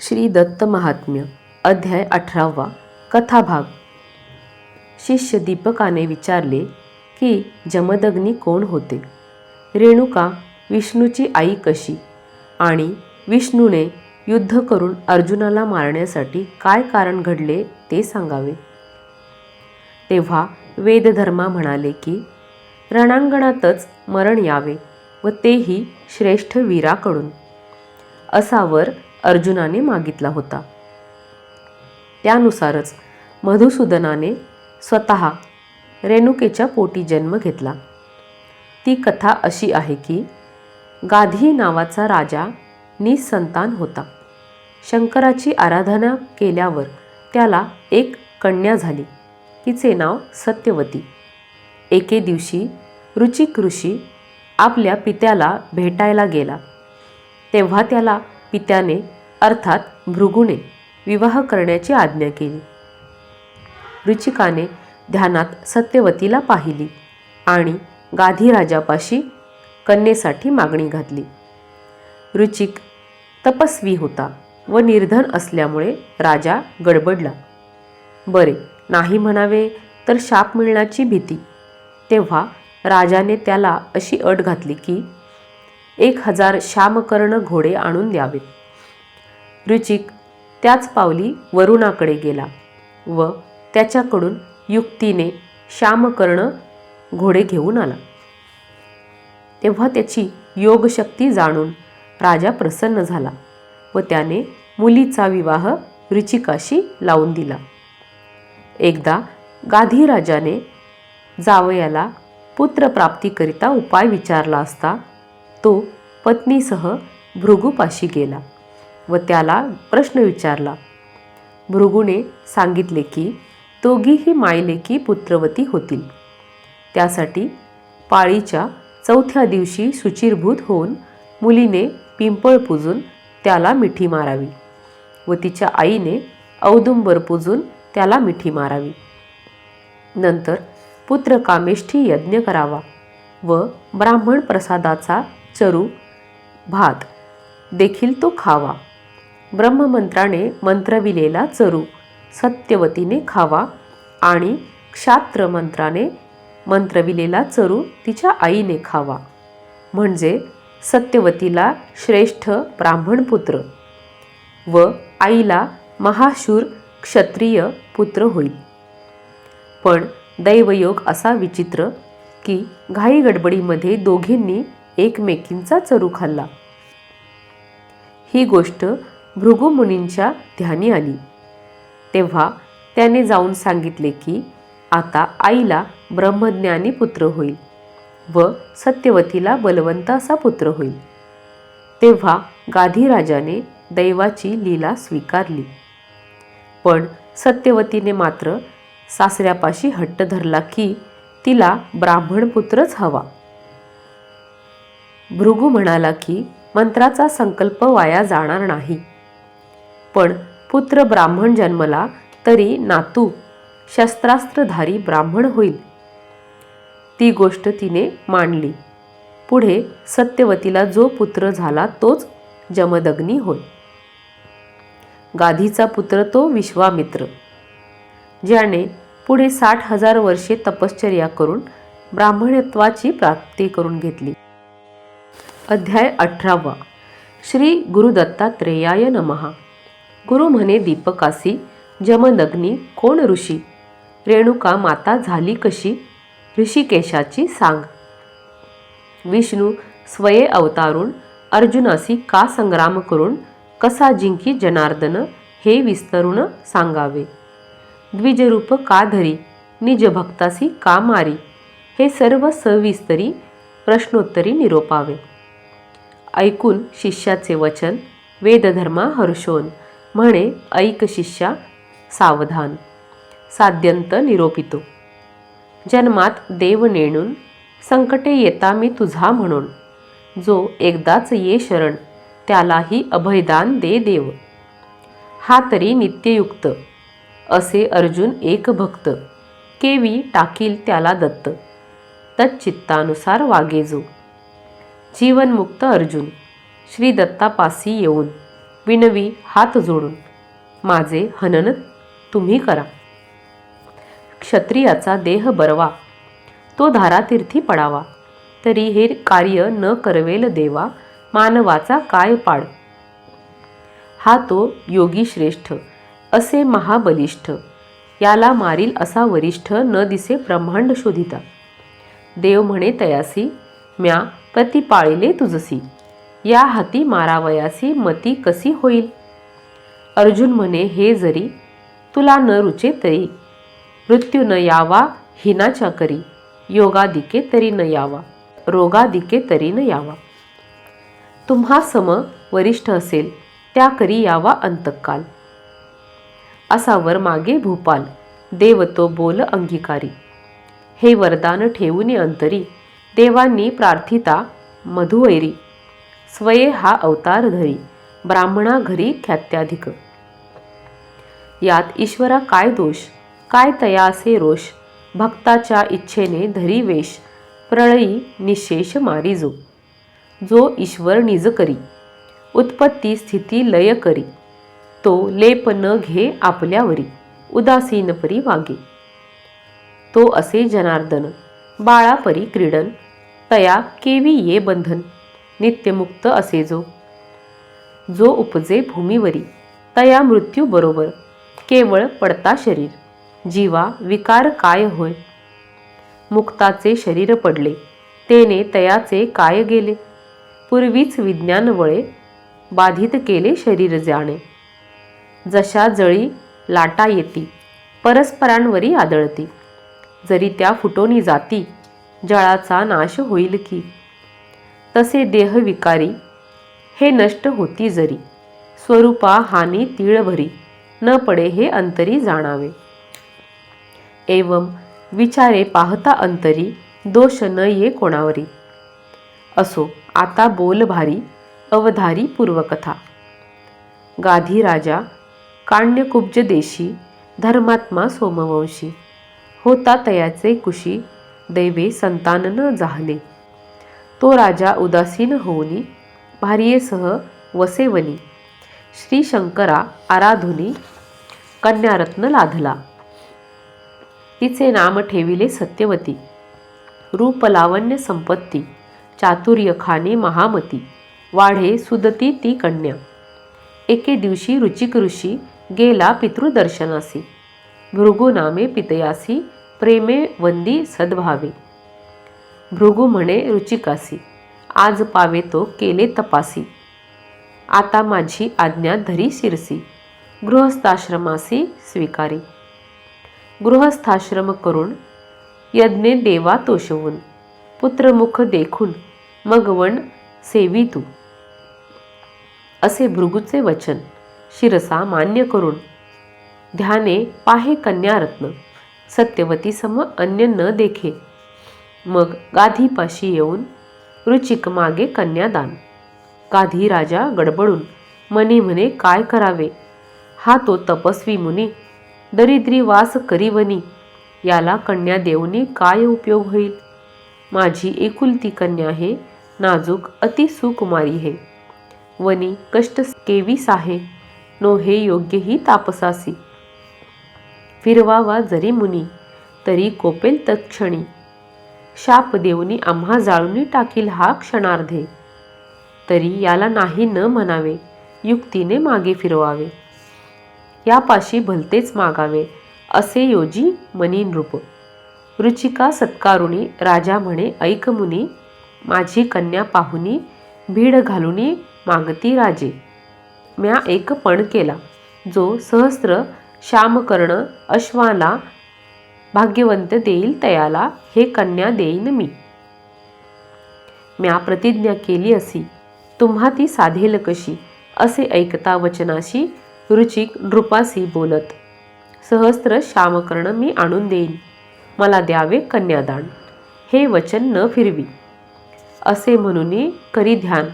श्री दत्त महात्म्य अध्याय अठरावा कथाभाग. शिष्य दीपकाने विचारले की जमदग्नी कोण होते? रेणुका विष्णूची आई कशी? आणि विष्णूने युद्ध करून अर्जुनाला मारण्यासाठी काय कारण घडले ते सांगावे. तेव्हा वेदधर्मा म्हणाले की रणांगणातच मरण यावे व तेही श्रेष्ठ वीराकडून. असा वर अर्जुनाने मागितला होता. त्यानुसारच मधुसूदनाने स्वतः रेणुकेच्या पोटी जन्म घेतला. ती कथा अशी आहे की गाधी नावाचा राजा निसंतान होता. शंकराची आराधना केल्यावर त्याला एक कन्या झाली. तिचे नाव सत्यवती. एके दिवशी रुचिक ऋषी आपल्या पित्याला भेटायला गेला. तेव्हा त्याला पित्याने अर्थात भृगुने विवाह करण्याची आज्ञा केली. रुचिकाने ध्यानात सत्यवतीला पाहिली आणि गाधीराजापाशी कन्येसाठी मागणी घातली. रुचिक तपस्वी होता व निर्धन असल्यामुळे राजा गडबडला. बरे नाही म्हणावे तर शाप मिळण्याची भीती. तेव्हा राजाने त्याला अशी अट घातली की एक हजार श्यामकर्ण घोडे आणून द्यावेत. ऋचिक त्याच पावली वरुणाकडे गेला व त्याच्याकडून युक्तीने श्यामकर्ण घोडे घेऊन आला. तेव्हा त्याची योगशक्ती जाणून राजा प्रसन्न झाला व त्याने मुलीचा विवाह ऋचिकाशी लावून दिला. एकदा गाधी राजाने जावयाला पुत्रप्राप्तीकरिता उपाय विचारला असता तो पत्नीसह भृगूपाशी गेला. व त्याला प्रश्न विचारला. भृगूने सांगितले की दोघीही मायलेकी पुत्रवती होतील. त्यासाठी पाळीच्या चौथ्या दिवशी सुचिरभूत होऊन मुलीने पिंपळ पूजून त्याला मिठी मारावी व तिच्या आईने औदुंबर पूजून त्याला मिठी मारावी. नंतर पुत्र कामेष्ठी यज्ञ करावा व ब्राह्मण प्रसादाचा चरू भात देखील तो खावा. ब्रह्ममंत्राने मंत्रविलेला चरू. सत्यवतीने खावा आणि क्षात्र मंत्राने मंत्रविलेला चरू तिच्या आईने खावा. म्हणजे सत्यवतीला श्रेष्ठ ब्राह्मण पुत्र व आईला महाशूर क्षत्रिय पुत्र होईल. पण दैवयोग असा विचित्र की घाई गडबडीमध्ये दोघींनी एकमेकींचा चरू खाल्ला. ही गोष्ट भृगुमुनींच्या ध्यानी आली. तेव्हा त्याने जाऊन सांगितले की आता आईला ब्रह्मज्ञानी पुत्र होईल व सत्यवतीला बलवंत असा पुत्र होईल. तेव्हा गाधीराजाने दैवाची लीला स्वीकारली. पण सत्यवतीने मात्र सासऱ्यापाशी हट्ट धरला की तिला ब्राह्मण पुत्रच हवा. भृगू म्हणाला की मंत्राचा संकल्प वाया जाणार नाही. पण पुत्र ब्राह्मण जन्मला तरी नातू शस्त्रास्त्रधारी ब्राह्मण होईल. ती गोष्ट तिने मांडली. पुढे सत्यवतीला जो पुत्र झाला तोच जमदग्नी होय. गाधीचा पुत्र तो विश्वामित्र. ज्याने पुढे साठ हजार वर्षे तपश्चर्या करून ब्राह्मणत्वाची प्राप्ती करून घेतली. अध्याय अठरावा. श्री गुरुदत्तात्रेयाय नमहा गुरु म्हणे दीपकासी जमदग्नी कोण ऋषी? रेणुका माता झाली कशी? ऋषिकेशाची सांग. विष्णू स्वये अवतारून अर्जुनासी का संग्राम करून कसा जिंकी जनार्दन हे विस्तरून सांगावे. द्विजरूप का धरी निज भक्तासी का मारी हे सर्व सविस्तरी प्रश्नोत्तरी निरोपावे. ऐकून शिष्याचे वचन वेदधर्मा हर्षोन. म्हणे ऐक शिष्या सावधान. साध्यंत निरोपितो. जन्मात देव नेणून संकटे येता मी तुझा म्हणून. जो एकदाच ये शरण त्यालाही अभयदान दे देव. हा तरी नित्ययुक्त. असे अर्जुन एक भक्त. केवी टाकील त्याला दत्त. तच्चित्तानुसार वागेजो. जीवनमुक्त अर्जुन. श्री दत्तापासी येऊन विनवी हात जोडून माझे हनन तुम्ही करा. क्षत्रियाचा देह बरवा. तो धारातीर्थी पडावा. तरी हे कार्य न करवेल देवा मानवाचा काय पाड. हा तो योगी श्रेष्ठ असे महाबलिष्ठ. याला मारील असा वरिष्ठ न दिसे ब्रह्मांड शोधिता. देव म्हणे तयासी म्या प्रतिपाळिले तुझसी या हाती मारावयासी मती कशी होईल? अर्जुन म्हणे हे जरी तुला न रुचे तरी. मृत्यू न यावा हिनाच्या करी. योगादिके तरी न यावा रोगादिके तरी न यावा. तुम्हा सम वरिष्ठ असेल त्या करी यावा अंतकाल. असा वर मागे भूपाल देव तो बोल अंगीकारी. हे वरदान ठेवून अंतरी देवांनी प्रार्थिता मधुवैरी. स्वये हा अवतार धरी. ब्राह्मणा घरी ख्यात्याधिक. यात ईश्वरा काय दोष? काय तया असे रोष? भक्ताच्या इच्छेने धरी वेश प्रळयी निशेष मारी जो. जो ईश्वर निज करी. उत्पत्ती स्थिती लय करी. तो लेप न घे आपल्यावरी. उदासीन परी वागे. तो असे जनार्दन. बाळापरी क्रीडन. तया केवी ये बंधन. नित्यमुक्त असे जो. जो उपजे भूमीवरी तया मृत्यू बरोबर केवळ पडता शरीर जीवा विकार काय होय? मुक्ताचे शरीर पडले तेने तयाचे काय गेले? पूर्वीच विज्ञान वळे बाधित केले शरीर जाणे. जशा जळी लाटा येती परस्परांवरी आदळती. जरी त्या फुटोनी जाती जळाचा नाश होईल की? तसे देहविकारी. हे नष्ट होती जरी. स्वरूपा हानी तीळभरी. न पडे हे अंतरी जाणावे. एवं विचारे पाहता अंतरी. दोष न ये कोणावरी. असो आता बोल भारी अवधारी पूर्वकथा. गाधी राजा काण्यकुब्ज देशी धर्मात्मा सोमवंशी. होता तयाचे कुशी दैवे संतान न जाहले. तो राजा उदासीन होऊनी भार्येसह वसेवनी श्री शंकरा आराधुनी कन्यारत्न लाधला. तिचे नाम ठेविले सत्यवती रूप लावण्य संपत्ती चातुर्य खाणे महामती वाढे सुदती ती कन्या. एके दिवशी रुचिक ऋषी गेला पितृदर्शनासी भृगुनामे पितयासी प्रेमे वंदी सद्भावे. भृगू म्हणे रुचिकासी. आज पावे तो केले तपासी. आता माझी आज्ञा धरी शिरसी. गृहस्थाश्रमासी स्वीकारी. गृहस्थाश्रम करून यज्ञे देवा तोषवून. पुत्रमुख देखून मगवण सेवी तू. असे भृगूचे वचन शिरसा मान्य करून. ध्याने पाहे कन्यारत्न. सत्यवती सम अन्य न देखे. मग गाधीपाशी येऊन रुचिक मागे कन्यादान. गाधी राजा गडबडून मने म्हणे काय करावे? हा तो तपस्वी मुनी दरिद्री वास करीवनी याला कन्या देऊने काय उपयोग होईल? माझी एकुलती कन्या हे नाजूक अति सुकुमारी हे वनी कष्ट केवीस आहे नो हे योग्य ही तापसासी. फिरवावा जरी मुनी तरी कोपेल तत्क्षणी. शाप देऊनी आम्हा जाळूनी टाकील हा क्षणार्धे. तरी याला नाही न म्हणावे युक्तीने मागे फिरवावे. यापाशी भलतेच मागावे असे योजी मनी नृप रुचिका सत्कारुणी राजा म्हणे ऐकमुनी माझी कन्या पाहुनी भीड घालुनी मागती राजे. म्या एक पण केला जो सहस्र श्यामकर्ण अश्वाला भाग्यवंत देईल तयाला हे कन्या देईन मी. म्या प्रतिज्ञा केली असी तुम्हा ती साधेल कशी? असे ऐकता वचनाशी रुचिक नृपासी बोलत सहस्त्र श्यामकर्ण मी आणून देईन मला द्यावे कन्यादान. हे वचन न फिरवी. असे म्हणून करी ध्यान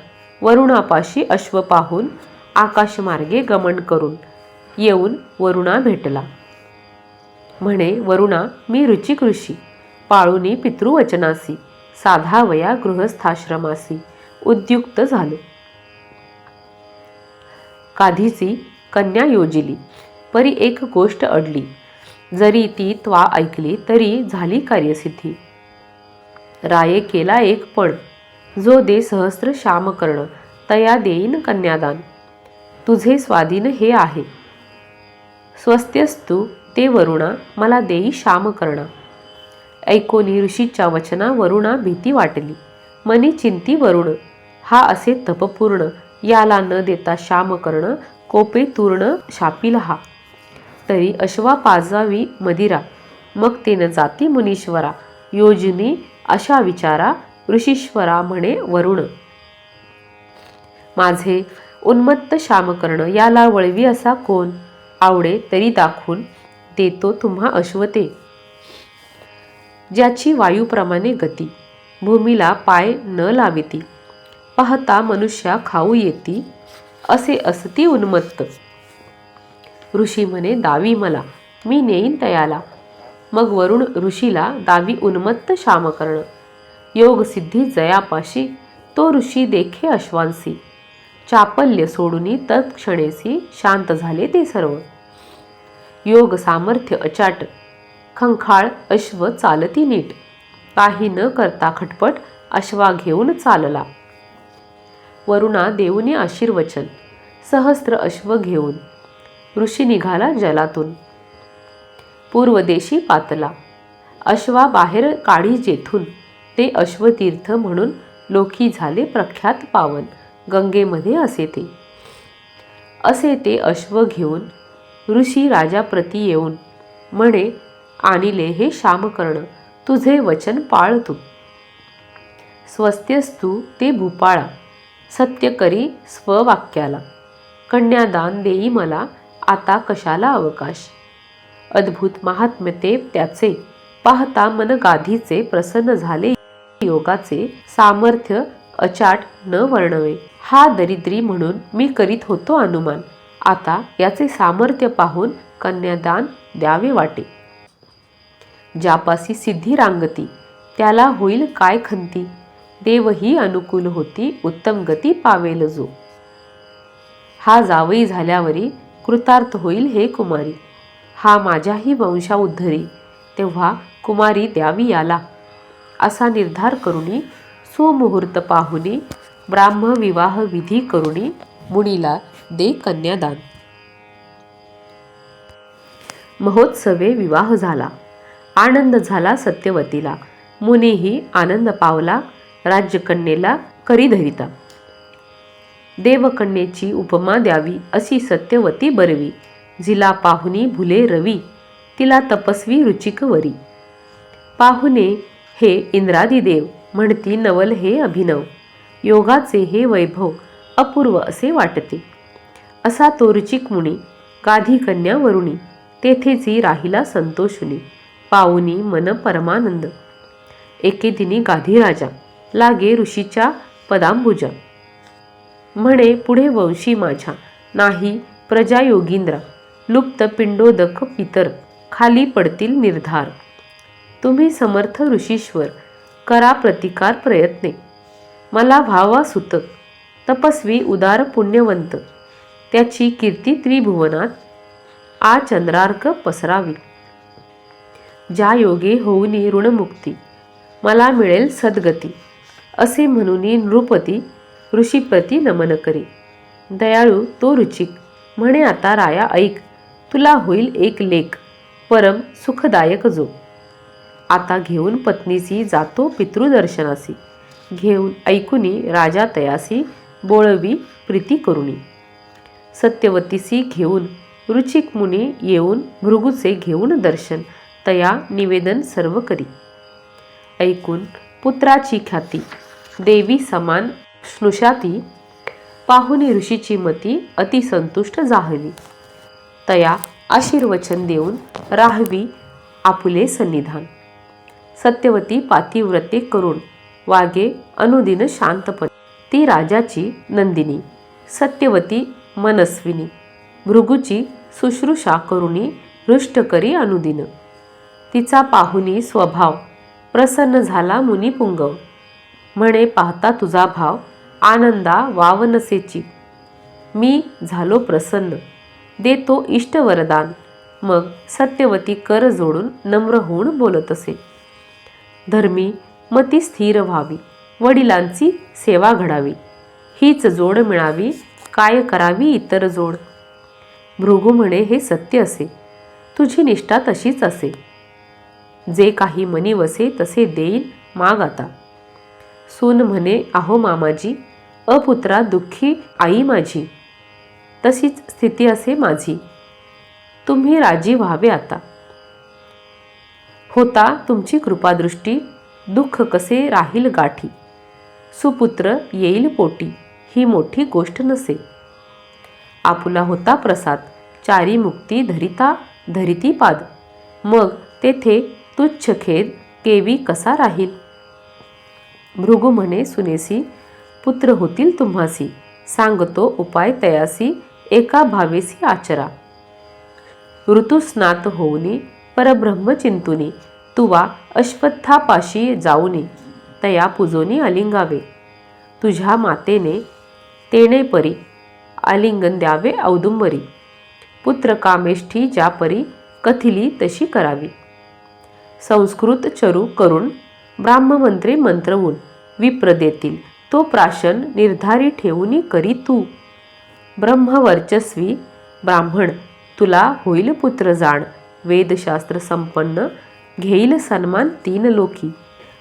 वरुणापाशी अश्व पाहून आकाशमार्गे गमन करून येऊन वरुणा भेटला. म्हणे वरुणा मी रुचिक ऋषी. पाळुनी पितृवचनासी. साधावया गृहस्थाश्रमासी. उद्युक्त झालो. काधीची कन्या योजिली. परी एक गोष्ट अडली. जरी ती त्वा ऐकली तरी झाली कार्यसिद्धी. राये केला एक पण जो दे सहस्र श्याम कर्ण तया देईन कन्यादान. तुझे स्वाधीन हे आहे. स्वस्त्यस्तू ते वरुणा मला देई श्याम करणा. ऐकोनी ऋषीच्या वचना वरुणा भीती वाटली. मनी चिंती वरुण हा असे तपपूर्ण याला न देता श्याम कर्ण कोपे तूर्ण शापील हा. तरी अश्वा पाजावी मदिरा मग तेन जाती मुनीश्वरा योजनी अशा विचारा ऋषीश्वरा म्हणे वरुण. माझे उन्मत्त श्यामकर्ण याला वळवी असा कोण? आवडे तरी दाखवून ते तो तुम्हा अश्वते. ज्याची वायूप्रमाणे गती भूमीला पाय न लाविती पाहता मनुष्या खाऊ येती असे असती उन्मत्त. ऋषी म्हणे दावी मला मी नेईन तयाला. मग वरुण ऋषीला दावी उन्मत्त श्यामकर्ण योग योगसिद्धी जयापाशी तो ऋषी देखे अश्वांसी चापल्य सोडूनी तत्क्षणेसी शांत झाले ते सर्व. योग सामर्थ्य अचाट. खंखाळ अश्व चालती नीट. काही न करता खटपट अश्वा घेऊन चालला. वरुणा देऊनी आशीर्वचन. सहस्त्र अश्व घेऊन. ऋषी निघाला जलातून. पूर्वदेशी पातला. अश्वा बाहेर काढी जेथून. ते अश्वतीर्थ म्हणून लोकी झाले प्रख्यात पावन. गंगेमध्ये असे ते. असे ते अश्व घेऊन ऋषी राजाप्रती येऊन म्हणे आणिले हे श्यामकर्ण तुझे वचन पाळ तू स्वस्त्यस्तू ते भूपाळा सत्य करी स्ववाक्याला. कन्यादान देई मला आता कशाला अवकाश? अद्भुत महात्म्य ते त्याचे पाहता मन गाधीचे प्रसन्न झाले योगाचे सामर्थ्य अचाट न वर्णवे. हा दरिद्री म्हणून मी करीत होतो अनुमान. आता याचे सामर्थ्य पाहून कन्यादान द्यावे वाटे. ज्यापासी सिद्धी रांगती त्याला होईल काय खंती? देवही अनुकूल होती उत्तम गती पावेल जो. हा जावई झाल्यावरी कृतार्थ होईल हे कुमारी. हा माझ्याही वंशा उद्धरी तेव्हा कुमारी द्यावी याला. असा निर्धार करुणी सुमुहूर्त पाहुनी ब्राह्म विवाह विधी करुणी मुनीला दे कन्यादान. महोत्सवे विवाह झाला. आनंद झाला सत्यवतीला. मुनीही आनंद पावला राज्यकन्येला करी धरिता. देवकन्येची उपमा द्यावी अशी सत्यवती बरवी. जिला पाहुनी भुले रवी. तिला तपस्वी रुचिक वरी पाहुणे हे इंद्रादिदेव म्हणती नवल हे अभिनव. योगाचे हे वैभव अपूर्व असे वाटते. असा तो मुनी गाधी कन्या वरुणी तेथेची राहिला संतोषुनी पाहुनी मन परमानंद. एके दिनी गाधी राजा लागे ऋषीच्या पदांबुजा. म्हणे पुढे वंशी माझ्या नाही प्रजा योगींद्रा लुप्त पिंडोदक पितर खाली पडतील निर्धार. तुम्ही समर्थ ऋषीश्वर करा प्रतिकार प्रयत्ने. मला भावा सुत तपस्वी उदार पुण्यवंत त्याची कीर्ती त्रिभुवनात आ चंद्रार्क पसरावी. ज्या योगे होऊनी ऋणमुक्ती मला मिळेल सद्गती असे म्हणून नृपती ऋषीप्रती नमन करी. दयाळू तो रुचिक म्हणे आता राया ऐक तुला होईल एक लेख परम सुखदायक जो. आता घेऊन पत्नीसी जातो पितृदर्शनासी घेऊन ऐकुनी राजा तयासी बोळवी प्रीती करुणी सत्यवतीसी घेऊन रुचिक मुनी येऊन भृगूचे घेऊन दर्शन तया निवेदन सर्व करी. ऐकून पुत्राची ख्याती देवी समान स्नुषाती पाहुनी ऋषीची मती अतिसंतुष्ट जाहली तया आशीर्वचन देऊन राहवी आपुले सन्निधान. सत्यवती पातिव्रते करून वागे अनुदिन शांतपणे. ती राजाची नंदिनी सत्यवती मनस्विनी. भृगूची शुश्रूषा करुणी हृष्ट करी अनुदिन. तिचा पाहुनी स्वभाव प्रसन्न झाला मुनिपुंगव म्हणे पाहता तुझा भाव आनंदा वावनसेची. मी झालो प्रसन्न. देतो इष्ट वरदान. मग सत्यवती कर जोडून नम्र होऊन बोलत असे धर्मी मती स्थिर व्हावी. वडिलांची सेवा घडावी. हीच जोड मिळावी काय करावी इतर जोड? भृगू म्हणे हे सत्य असे. तुझी निष्ठा तशीच असे. जे काही मनी वसे तसे देईन माग आता. सून म्हणे आहो मामाजी अपुत्रा दुःखी आई माझी. तशीच स्थिती असे माझी. तुम्ही राजी व्हावे आता. होता तुमची कृपादृष्टी दुःख कसे राहील गाठी. सुपुत्र येईल पोटी. ही मोठी गोष्ट नसे. आपुला होता प्रसाद चारी मुक्ती धरिता धरिती पाद मग तेथे तुच्छ खेद केवी कसा राहील? भृगु म्हणे सुनेसी पुत्र होतील तुम्हासी सांगतो उपाय तयासी एका भावेसी आचरा. ऋतुस्नात होऊनी परब्रह्मचिंतुनी तुवा अश्वत्थापाशी जाऊनी तया पुजोनी अलिंगावे. तुझ्या मातेने तेणे परी आलिंगन द्यावे औदुंबरी. पुत्र कामेष्ठी ज्या परी कथिली तशी करावी. संस्कृत चरू करून ब्राह्ममंत्रे मंत्रवून विप्र देतील. तो प्राशन निर्धारी ठेवूनी करी तू. ब्रह्मवर्चस्वी ब्राह्मण तुला होईल पुत्र जाण. वेदशास्त्र संपन्न घेईल सन्मान तीन लोकी.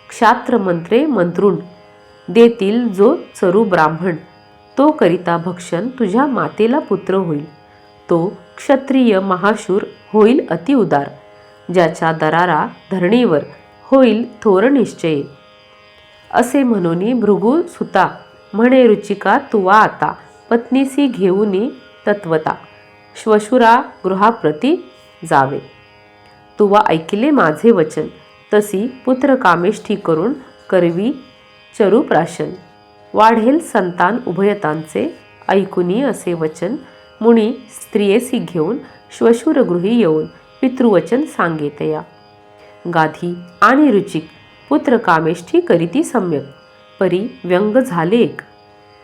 क्षात्र मंत्रे मंत्रून देतील जो चरू ब्राह्मण. तो करिता भक्षण तुझ्या मातेला पुत्र होईल. तो क्षत्रिय महाशूर होईल अतिउदार ज्याच्या दरारा धरणीवर होईल थोर निश्चय. असे म्हणून भृगु सुता म्हणे रुचिका तुवा आता पत्नीसी घेऊनी तत्वता श्वशुरा गृहाप्रती जावे. तुवा ऐकिले माझे वचन तसी पुत्र कामेष्ठी करून करवी चरुप्राशन. वाढेल संतान उभयतांचे ऐकुनी असे वचन मुनी स्त्रियेसी घेऊन श्वशुरगृही येऊन पितृवचन सांगितया. गाधी आणि रुचिक पुत्र कामेष्ठी करीती सम्यक परी व्यंग झाले एक.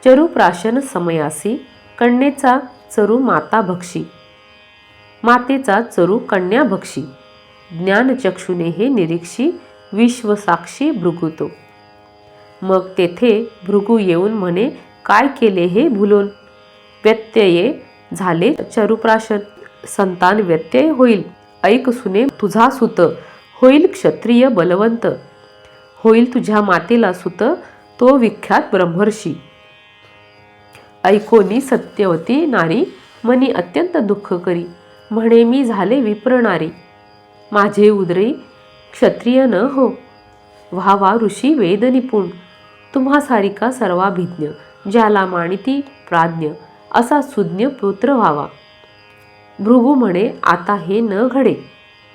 चरुप्राशन समयासी कन्येचा चरू माता भक्षी. मातेचा चरू कन्या भक्षी. ज्ञानचक्षुने हे निरीक्षी विश्वसाक्षी भृगुतो. मग तेथे भृगू येऊन म्हणे काय केले हे भुलून? व्यत्यये झाले चरुप्राशन. संतान व्यत्यय होईल. ऐक सुने तुझा सुत. होईल क्षत्रिय बलवंत. होईल तुझ्या मातेला सुत. तो विख्यात ब्रह्मर्षी. ऐकोनी सत्यवती नारी मनी अत्यंत दुःख करी. म्हणे मी झाले विप्रणारी माझे उदरे क्षत्रिय न हो. व्हावा ऋषी वेद निपुण. तुम्हा सारिका सर्वाभिज्ञ ज्याला मानिती प्राज्ञ असा सुज्ञ पुत्र व्हावा. भृगू म्हणे आता हे न घडे.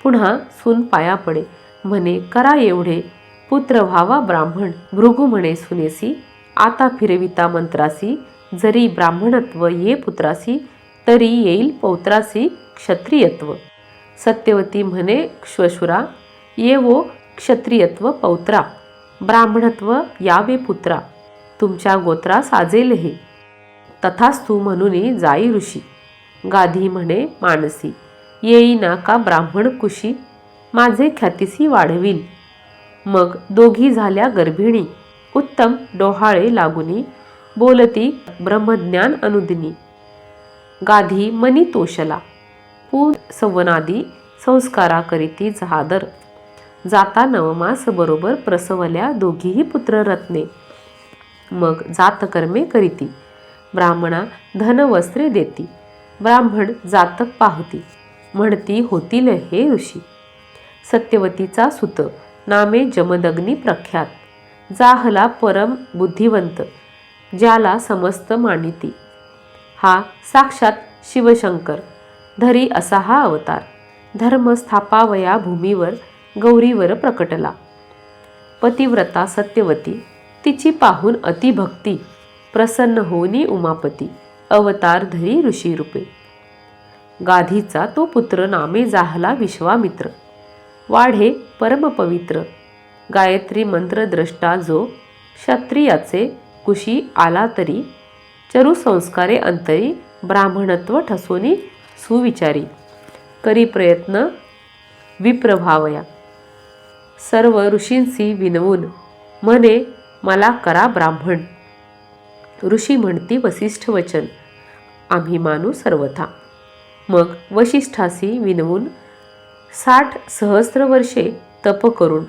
पुन्हा सून पाया पडे. म्हणे करा एवढे. पुत्र व्हावा ब्राह्मण. भृगू म्हणे सुनेसी आता फिरविता मंत्रासी जरी ब्राह्मणत्व ये पुत्रासी तरी येईल पौत्रासी क्षत्रियत्व. सत्यवती म्हणे श्वशुरा ये वो क्षत्रियत्व पौत्रा. ब्राह्मणत्व यावे पुत्रा तुमच्या गोत्रा साजेल हे. तथास्तु म्हणून जाई ऋषी. गाधी म्हणे मानसी येईना का ब्राह्मण कुशी? माझे ख्यातीसी वाढविल मग दोघी झाल्या गर्भिणी. उत्तम डोहाळे लागुनी. बोलती ब्रह्मज्ञान अनुदिनी. गाधी मनी तोषला. पू सवनादी संस्कारा करीती जहादर. जाता नवमास बरोबर प्रसवल्या दोघीही पुत्ररत्ने. मग जातकर्मे करीती. ब्राह्मणा धनवस्त्रे देती. ब्राह्मण जातक पाहती. म्हणती होतील हे ऋषी. सत्यवतीचा सुत. नामे जमदग्नी प्रख्यात. जाहला परम बुद्धिवंत. ज्याला समस्त मानिती. हा साक्षात शिवशंकर. धरी असा हा अवतार. धर्म स्थापावया भूमीवर गौरीवर प्रकटला. पतिव्रता सत्यवती तिची पाहून अतिभक्ती प्रसन्न होनी उमापती अवतार धरी ऋषी रूपे गाधीचा तो पुत्र नामे जाहला विश्वामित्र. वाढे परमपवित्र. गायत्री मंत्रद्रष्टा जो क्षत्रियाचे कुशी आला तरी चरुसंस्कारे अंतरी ब्राह्मणत्व ठसोनी सुविचारी. करी प्रयत्न विप्रभावया. सर्व ऋषींशी विनवून म्हणे मला करा ब्राह्मण. ऋषी म्हणती वसिष्ठ वचन आम्ही मानू सर्वथा. मग वशिष्ठासी विनवून साठ सहस्र वर्षे तप करून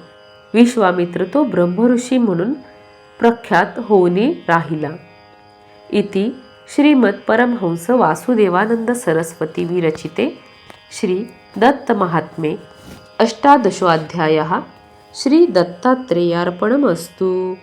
विश्वामित्र तो ब्रह्मऋषी म्हणून प्रख्यात होऊनी राहिला. इति श्रीमद परमहंस वासुदेवानंद सरस्वती विरचिते श्री दत्त महात्मे अष्टादशोऽध्यायः श्री दत्तात्रेयार्पणमस्तू।